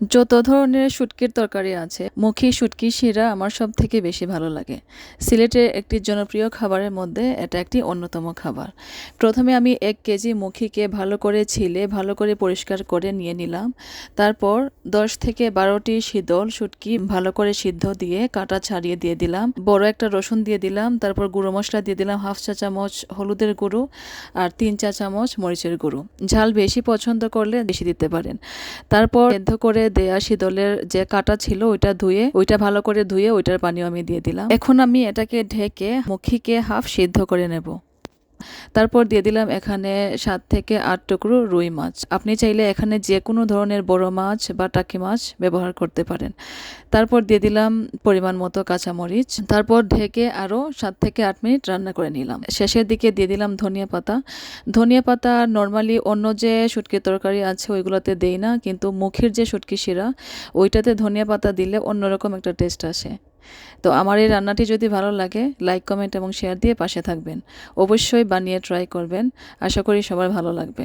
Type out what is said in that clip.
যত ধরনের শুটকির তরকারি আছে, মুখী শুটকি শিরা আমার সব থেকে বেশি ভালো লাগে। সিলেটের একটি জনপ্রিয় খাবারের মধ্যে এটা একটি অন্যতম খাবার। প্রথমে আমি এক কেজি মুখিকে ভালো করে ছিলে, ভালো করে পরিষ্কার করে নিয়ে নিলাম। তারপর দশ থেকে বারোটি শীতল শুটকি ভালো করে সিদ্ধ দিয়ে কাটা ছাড়িয়ে দিয়ে দিলাম। বড় একটা রসুন দিয়ে দিলাম, তারপর গুঁড়ো মশলা দিয়ে দিলাম হাফ চা চামচ হলুদের গুঁড়ো আর তিন চা চামচ মরিচের গুঁড়ো। ঝাল বেশি পছন্দ করলে বেশি দিতে পারেন। তারপর সেদ্ধ করে দেয়া শীতলের যে কাটা ছিল ওইটা ধুয়ে, ওইটা ভালো করে ধুয়ে ওইটার পানিও আমি দিয়ে দিলাম। এখন আমি এটাকে ঢেকে, মুখিকে হাফ সিদ্ধ করে নেব। তারপর দিয়ে দিলাম এখানে সাত থেকে আট টুকরো রুই মাছ। আপনি চাইলে এখানে যে কোনো ধরনের বড় মাছ বা টাকি মাছ ব্যবহার করতে পারেন। তারপর দিয়ে দিলাম পরিমাণ মতো কাঁচামরিচ। তারপর ঢেকে আরও সাত থেকে আট মিনিট রান্না করে নিলাম। শেষের দিকে দিয়ে দিলাম ধনিয়া পাতা। ধনিয়া পাতা নর্মালি অন্য যে শুটকির তরকারি আছে ওইগুলোতে দেই না, কিন্তু মুখের যে শুটকি শিরা, ওইটাতে ধনিয়া পাতা দিলে অন্যরকম একটা টেস্ট আসে। তো আমার এই রান্নাটি যদি ভালো লাগে লাইক কমেন্ট এবং শেয়ার দিয়ে পাশে থাকবেন। অবশ্যই বানিয়ে ট্রাই করবেন। আশা করি সবার ভালো লাগবে।